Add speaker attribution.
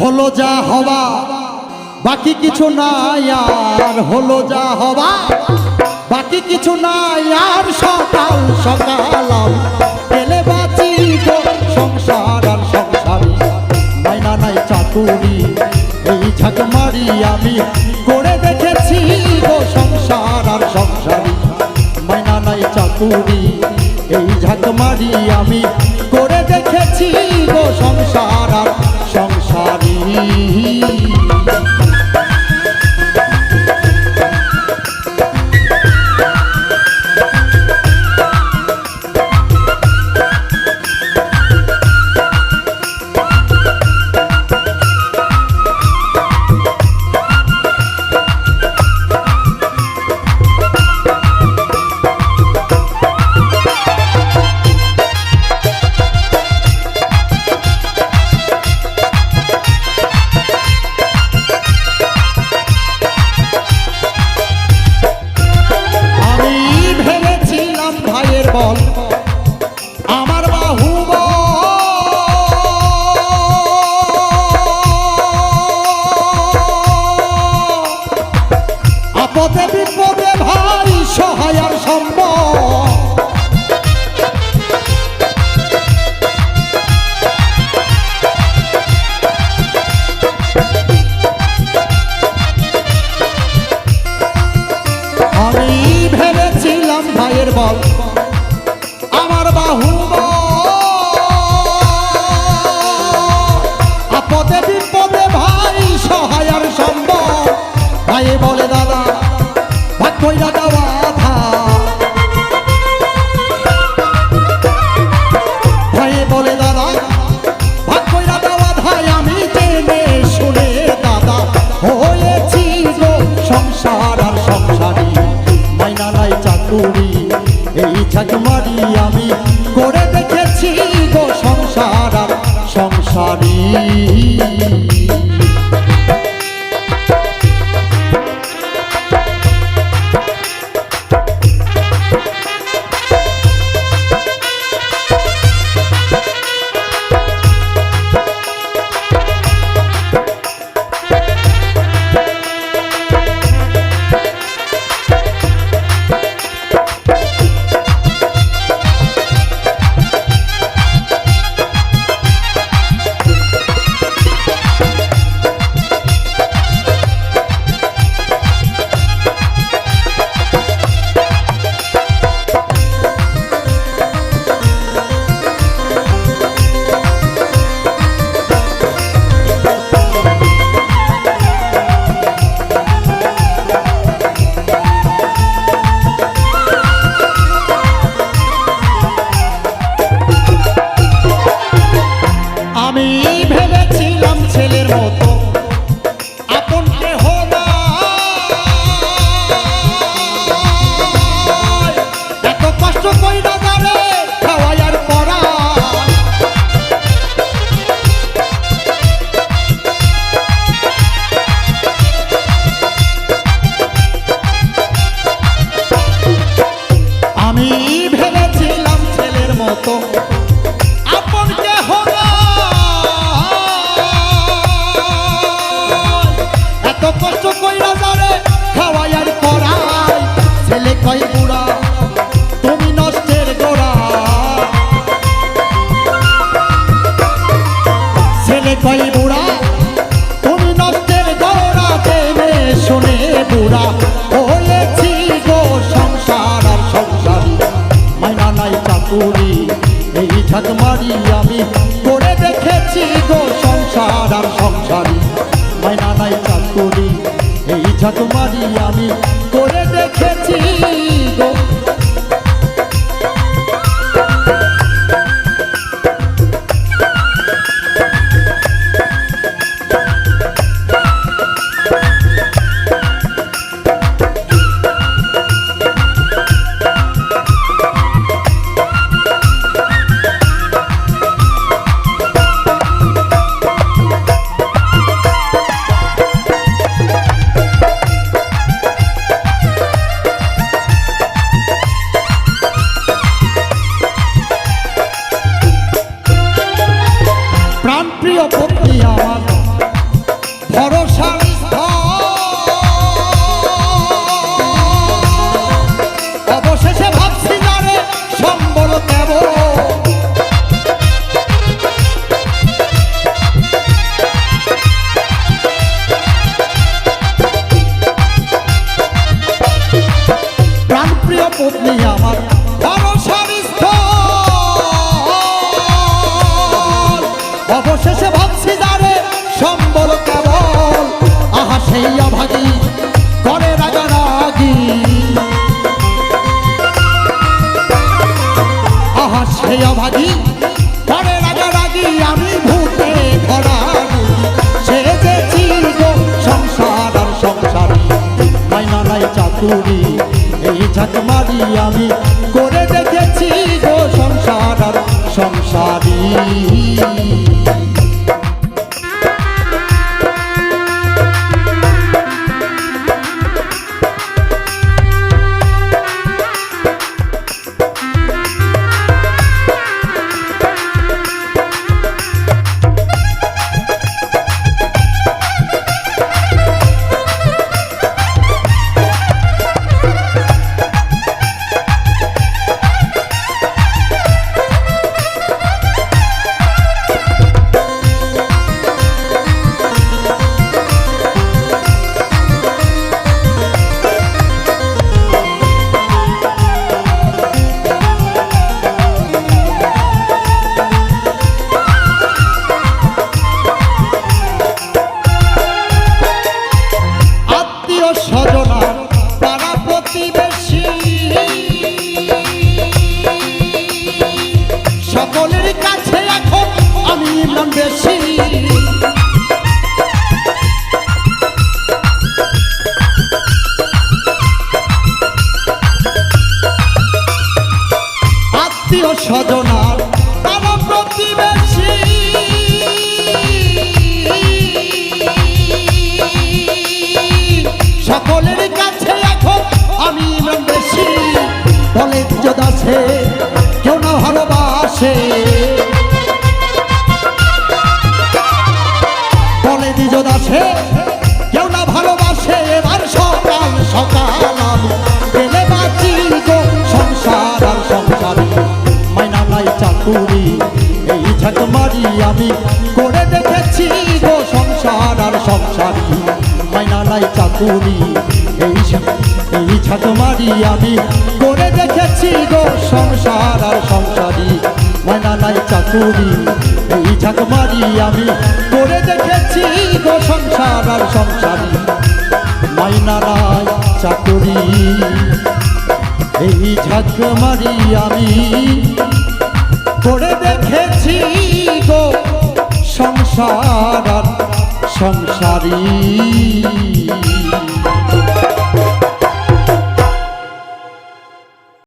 Speaker 1: হলো যা হওয়া, বাকি কিছু নাই আর হলো যা হওয়া। বাকি কিছু নাই আর সকাল সকাল পেলে বাঁচি গো সংসার আর সংসারী? মাইনা নাই চাকুরি, এই ঝাঁক মারি আমি করে দেখেছি গো সংসার আর সংসারী। মাইনা নাই চাকুরি, এই ঝাঁক মারি আমি আপদে বিপদে ভাই সহায়ার সম্ভব আমি ভেবেছিলাম ভাইয়ের বল। দাদা ভাগ কইরা দেওয়া। আমি ভেবেছিলাম ছেলের মতো ঝাঁক মারি আমি। করে দেখেছি গো সংসার আর সংসারী মাইনা নাই চাকুরি এই ঝাঁক মারি আমি। প্রাণ প্রিয় পত্নী আমার। চাতুরি এই ঝাঁক মারি আমি করে দেখেছি গো সংসার আর সংসারী। আত্মীয় চাকুরি এই ঝাঁক মারি আমি করে দেখেছি গো সংসার আর সংসারী। মাইনা নাই চাকুরি, এই এই ঝাঁক মারি আমি করে দেখেছি গো সংসার আর সংসারী। মাইনা নাই চাকুরি, এই ঝাঁক মারি আমি করে দেখেছি গো সংসার আর সংসারী। মাইনা নাই চাকুরি, এই ঝাঁক মারি আমি করে দেখেছি গো সংসার সংসারী।